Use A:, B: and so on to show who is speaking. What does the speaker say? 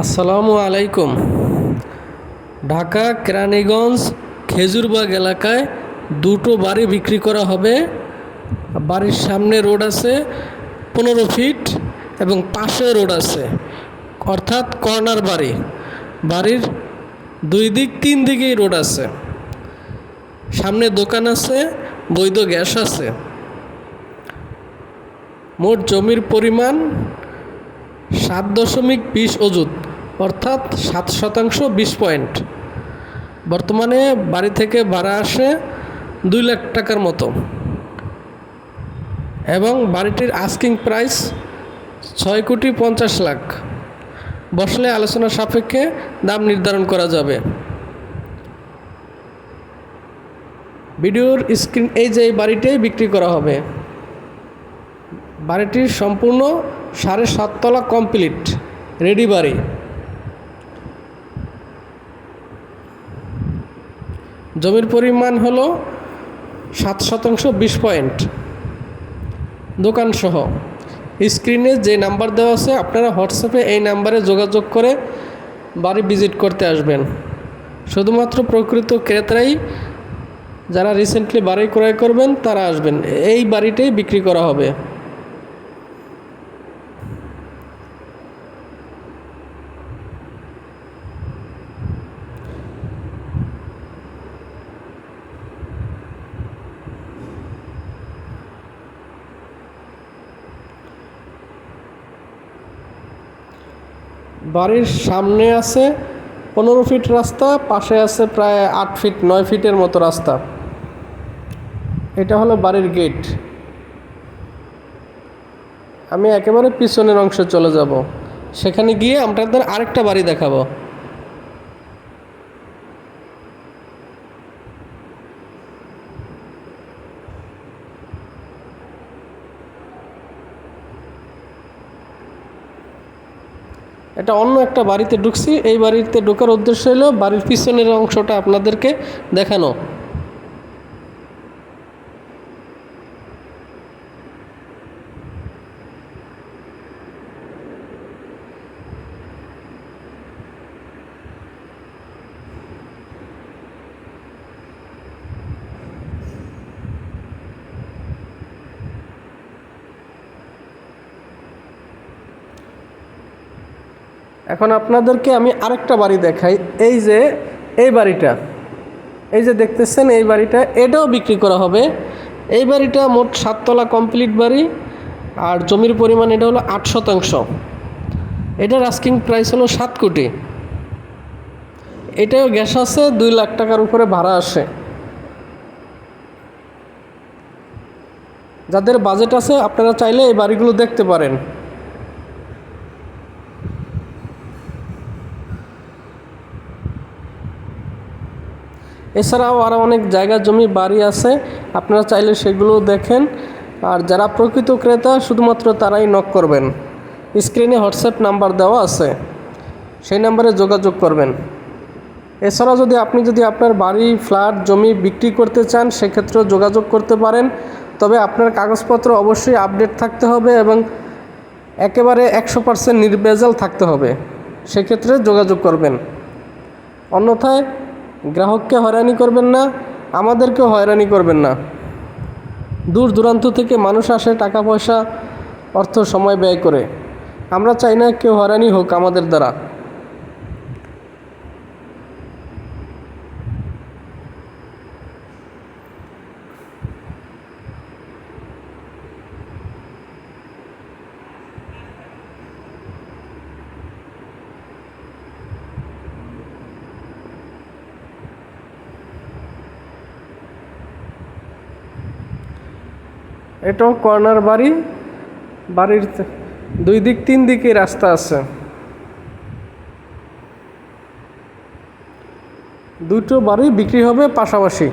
A: আসসালামু আলাইকুম। ঢাকা, কেরানীগঞ্জ, খেজুরবাগ এলাকায় দুটো বাড়ি বিক্রি করা হবে। বাড়ির সামনে রোড আছে, পনেরো ফিট এবং পাশে রোড আছে, অর্থাৎ কর্নার বাড়ি। বাড়ির দুই দিক, তিন দিকেই রোড আছে। সামনে দোকান আছে, বৈধ গ্যাস আছে। মোট জমির পরিমাণ সাত দশমিক বিশ অজুত অর্থাৎ সাত শতাংশ বিশ পয়েন্ট। বর্তমানে বাড়ি থেকে ভাড়া আসে দুই লাখ টাকার মতো। এবং বাড়িটির আস্কিং প্রাইস ছয় কোটি পঞ্চাশ লাখ। বসলে আলোচনা সাপেক্ষে দাম নির্ধারণ করা যাবে। ভিডিওর স্ক্রিন এই যে এই বাড়িটাই বিক্রি করা হবে। বাড়িটির সম্পূর্ণ সাড়ে সাততলা কমপ্লিট রেডি বাড়ি। জমির পরিমাণ হলো সাত শতাংশ বিশ পয়েন্ট। দোকানসহ স্ক্রিনে যে নাম্বার দেওয়া আছে, আপনারা হোয়াটসঅ্যাপে এই নাম্বারে যোগাযোগ করে বাড়ি ভিজিট করতে আসবেন। শুধুমাত্র প্রকৃত ক্রেতারাই যারা রিসেন্টলি বাড়ি ক্রয় করবেন, তারা আসবেন। এই বাড়িটাই বিক্রি করা হবে। বাড়ির সামনে আছে পনেরো ফিট রাস্তা, পাশে আছে প্রায় আট ফিট, নয় ফিটের মতো রাস্তা। এটা হলো বাড়ির গেট আমি একেবারে পিছনের অংশে চলে যাব। সেখানে গিয়ে আপনাদের আরেকটা বাড়ি দেখাবো। এটা অন্য একটা বাড়িতে ঢুকছি। এই বাড়িতে ঢোকার উদ্দেশ্য হলো বাড়ির পিছনের অংশটা আপনাদেরকে দেখানো। এখন আপনাদেরকে আমি আরেকটা বাড়ি দেখাই। এই যে, এই বাড়িটা, এই যে দেখতেছেন এই বাড়িটা, এটাও বিক্রি করা হবে। এই বাড়িটা মোট সাততলা কমপ্লিট বাড়ি আর জমির পরিমাণ এটা হলো আট শতাংশ। এটার আস্কিং প্রাইস হলো সাত কোটি। এটাও গ্যাস আছে, দুই লাখ টাকার উপরে ভাড়া আসে। যাদের বাজেট আছে, আপনারা চাইলে এই বাড়িগুলো দেখতে পারেন। এছাড়াও আরও অনেক জায়গা, জমি, বাড়ি আছে। আপনারা চাইলে সেগুলো দেখেন। আর যারা প্রকৃত ক্রেতা, শুধুমাত্র তারাই নক করবেন। স্ক্রিনে হোয়াটসঅ্যাপ নাম্বার দেওয়া আছে। সেই নাম্বারে যোগাযোগ করবেন। এছাড়াও যদি আপনি যদি আপনার বাড়ি, ফ্ল্যাট, জমি বিক্রি করতে চান, সেক্ষেত্রেও যোগাযোগ করতে পারেন। তবে আপনার কাগজপত্র অবশ্যই আপডেট থাকতে হবে এবং একেবারে একশো পার্সেন্ট নির্ভেজাল থাকতে হবে। সেক্ষেত্রে যোগাযোগ করবেন। অন্যথায় গ্রাহককে হয়রানি করবেন না, আমাদেরকেও হয়রানি করবেন না। দূর দূরান্ত থেকে মানুষ আসে টাকা, পয়সা, অর্থ, সময় ব্যয় করে। আমরা চাই না কেউ হয়রানি হোক আমাদের দ্বারা। এটাও কর্নার বাড়ি, বাড়ির দুই দিক, তিন দিকে রাস্তা আছে। দুটো বাড়ি বিক্রি হবে পাশাপাশি।